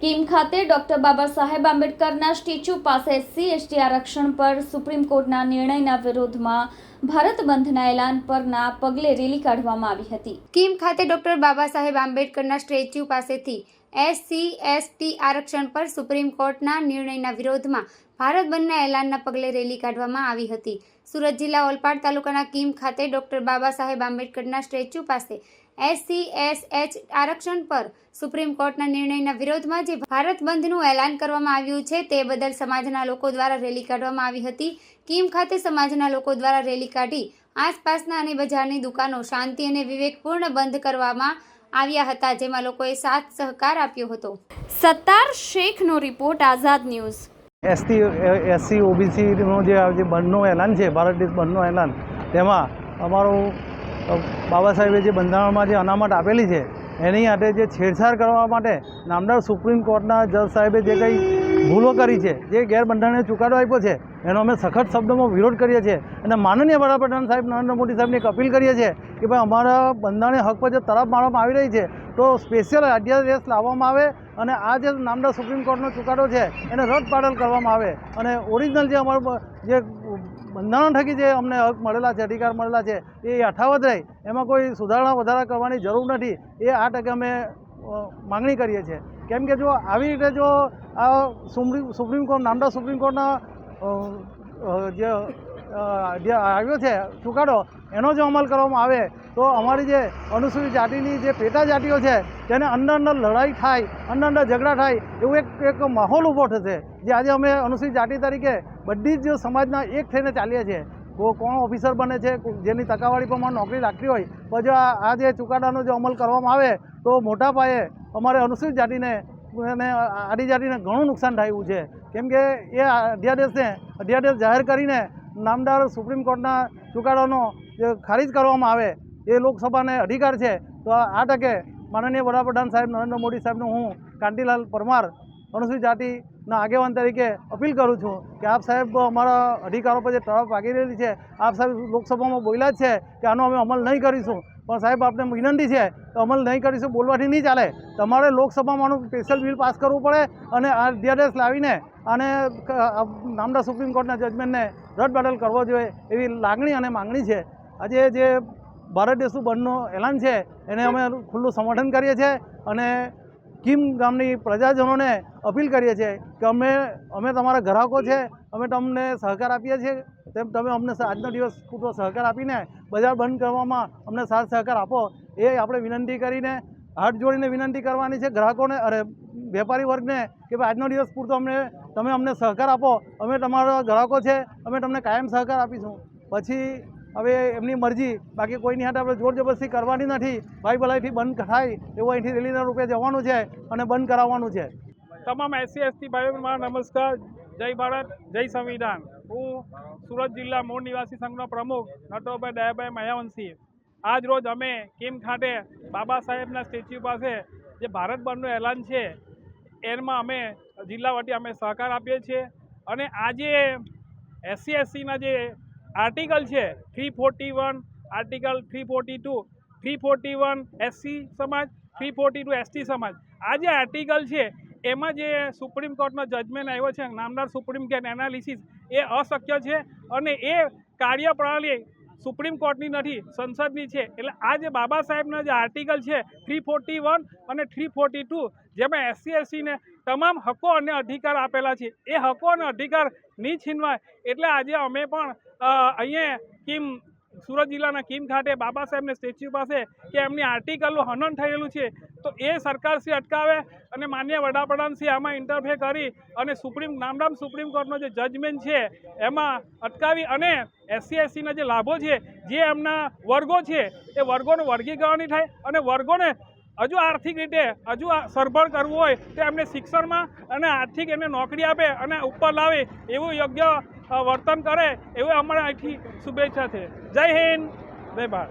Kim ખાતે doctor Baba Saheb આંબેડકરના statue પાસે એસસી એસટી આરક્ષણ પર સુપ્રીમ કોર્ટના નિર્ણયના વિરોધમાં ભારત બંધના એલાન પરના પગલે રેલી કાઢવામાં આવી હતી. કિમ ખાતે ડોક્ટર બાબા સાહેબ આંબેડકરના સ્ટેચ્યુ પાસેથી એસસી એસટી આરક્ષણ પર સુપ્રીમ કોર્ટના નિર્ણયના વિરોધમાં ભારત બંધના એલાનના પગલે રેલી કાઢવામાં આવી હતી. સુરત જિલ્લા ઓલપાડ તાલુકાના કિમ ખાતે ડોક્ટર બાબા સાહેબ આંબેડકરના સ્ટેચ્યુ પાસે એસસી એસ એચ આરક્ષણ પર સુપ્રીમ કોર્ટના નિર્ણયના વિરોધમાં જે ભારત બંધનું એલાન કરવામાં આવ્યું છે તે બદલ સમાજના લોકો દ્વારા રેલી કાઢવામાં આવી હતી. કિમ ખાતે સમાજના લોકો દ્વારા રેલી કાઢી આસપાસના અને બજારની દુકાનો શાંતિ અને વિવેકપૂર્ણ બંધ કરવામાં આવ્યા હતા જેમાં લોકોએ સાથ સહકાર આપ્યો હતો. Sattar શેખનો report Azad news. ST SC ઓબીસીનું જે આ બંધનું એલાન છે ભારત દેશ બંધનું એલાન તેમાં અમારું બાબા સાહેબે જે બંધારણમાં જે અનામત આપેલી છે, એની માટે જે છેડછાડ કરવા માટે નામદાર સુપ્રીમ કોર્ટના જજ સાહેબે જે કંઈ ભૂલો કરી છે, જે ગેરબંધારણીય ચુકાદો આપ્યો છે, એનો અમે સખત શબ્દોમાં વિરોધ કરીએ છીએ. અને માનનીય વડાપ્રધાન સાહેબ નરેન્દ્ર મોદી સાહેબને અપીલ કરીએ છીએ કે ભાઈ અમારા બંધારણીય હક પર જે તરફ મારવામાં આવી રહી છે તો સ્પેશિયલ અધ્યાદેશ લાવવામાં આવે અને આ જે નામડા સુપ્રીમ કોર્ટનો ચુકાદો છે, એને રદ પાડલ કરવામાં આવે. અને ઓરિજિનલ જે અમારું જે બંધારણ થકી જે અમને હક મળેલા છે, અધિકાર મળેલા છે, એ યથાવત રહે. એમાં કોઈ સુધારણા વધારા કરવાની જરૂર નથી. એ આ ટકે અમે માગણી કરીએ છીએ. કેમ કે જો આવી રીતે જો આ સુપ્રીમ સુપ્રીમ કોર્ટ નામડા સુપ્રીમ કોર્ટના જે આવ્યો છે ચુકાડો એનો જો અમલ કરવામાં આવે, તો અમારી જે અનુસૂચિત જાતિની જે પેટા જાતિઓ છે, તેને અંદર અંદર લડાઈ થાય, અંદર અંદર ઝઘડા થાય, એવું એક એક માહોલ ઊભો થશે. જે આજે અમે અનુસૂચિત જાતિ તરીકે બધી જ સમાજના એક થઈને ચાલીએ છીએ. કોણ ઓફિસર બને છે જેની તકાવાળી પ્રમાણે નોકરી રાખવી હોય, પણ જો આ જે ચુકાદાનો જો અમલ કરવામાં આવે, તો મોટા પાયે અમારે અનુસૂચિત જાતિને અને આદિજાતિને ઘણું નુકસાન થયું છે. કેમ કે એ અધ્યાદેશને, અધ્યાદેશ જાહેર કરીને નામદાર સુપ્રીમ કોર્ટના ચુકાદાનો જે ખારિજ કરવામાં આવે એ લોકસભાને અધિકાર છે, તો આ ટકે માનનીય વડાપ્રધાન સાહેબ નરેન્દ્ર મોદી સાહેબનું હું કાંતિલાલ પરમાર અનુસૂચિત જાતિના આગેવાન તરીકે અપીલ કરું છું કે આપ સાહેબ અમારા અધિકારો પર જે તરફ વાગી રહેલી છે, આપ સાહેબ લોકસભામાં બોલ્યા છે કે આનો અમે અમલ નહીં કરીશું. પણ સાહેબ, આપને વિનંતી છે તો અમલ નહીં કરીશું, બોલવાથી નહીં ચાલે. તમારે લોકસભામાંનું સ્પેશિયલ બિલ પાસ કરવું પડે અને આ અધ્યાદેશ લાવીને અને નામડા સુપ્રીમ કોર્ટના જજમેન્ટને રદ બદલ કરવો જોઈએ એવી લાગણી અને માંગણી છે. આજે જે ભારત દેશનું બંધનું એલાન છે, એને અમે ખુલ્લું સમર્થન કરીએ છીએ અને કિમ ગામની પ્રજાજનોને અપીલ કરીએ છીએ કે અમે અમે તમારા ગ્રાહકો છે, અમે તમને સહકાર આપીએ છીએ. તેમ તમે અમને આજનો દિવસ પૂરતો સહકાર આપીને બજાર બંધ કરવામાં અમને સાથ સહકાર આપો. એ આપણે વિનંતી કરીને, હાથ જોડીને વિનંતી કરવાની છે ગ્રાહકોને અરે વેપારી વર્ગને કે ભાઈ આજનો દિવસ પૂરતો અમને, તમે અમને સહકાર આપો. અમે તમારા ગ્રાહકો છે, અમે તમને કાયમ સહકાર આપીશું. પછી હવે એમની મરજી. બાકી કોઈની હાથે આપણે જોર જબરદસ્તી કરવાની નથી. ભાઈ ભલાઈથી બંધ થાય એવું અહીંથી રેલીના રૂપે જવાનું છે અને બંધ કરાવવાનું છે. તમામ એસસી એસટી ભાઈઓમાં નમસ્કાર. જય ભારત, જય સંવિધાન. હું સુરત જિલ્લા મૂળ નિવાસી સંઘનો પ્રમુખ નટોભાઈ દયાભાઈ માયાવંશી. આજ રોજ અમે કિમ ખાતે બાબા સાહેબના સ્ટેચ્યુ પાસે જે ભારત બંધનું એલાન છે એમાં અમે જિલ્લા વટી અમે સહકાર આપીએ છીએ. અને આજે એસસી એસસીના જે આર્ટિકલ છે three forty one, article three forty two, three forty one SC સમાજ, થ્રી ફોર્ટી ટુ એસટી સમાજ. આ જે આર્ટિકલ છે, એમાં જે સુપ્રીમ કોર્ટનો જજમેન્ટ આવ્યો છે, નામદાર સુપ્રીમ કોર્ટ એનાલિસિસ એ અશક્ય છે અને એ કાર્યપ્રણાલી સુપ્રીમ કોર્ટની નથી, સંસદની છે. એટલે આ જે બાબા સાહેબના જે આર્ટિકલ છે, થ્રી ફોર્ટી વન અને થ્રી ફોર્ટી ટુ, જેમાં એસસી એસસીને તમામ હકો અને અધિકાર આપેલા છે. એ હકો અને અધિકાર નહીં છીનવાય. એટલે આજે અમે પણ અહીંયા કિમ, સુરત જિલ્લાના કિમ ખાતે બાબા સાહેબને સ્ટેચ્યુ પાસે કે એમની આર્ટિકલનું હનન થયેલું છે, તો એ સરકારશ્રી અટકાવે અને માન્ય વડાપ્રધાનશ્રી આમાં ઇન્ટરફેર કરી અને સુપ્રીમ નામડામ સુપ્રીમ કોર્ટનો જે જજમેન્ટ છે, એમાં અટકાવી અને એસસી એસસીના જે લાભો છે, જે એમના વર્ગો છે, એ વર્ગોનું વર્ગીકરણ થાય અને વર્ગોને હજુ આર્થિક રીતે હજુ સરભર કરવું હોય તો એમને શિક્ષણમાં અને આર્થિક એમને નોકરી આપે અને ઉપર લાવે એવું યોગ્ય વર્તન કરે એવું અમારા અહીંથી શુભેચ્છા છે. જય હિન્દ. જય ભારત.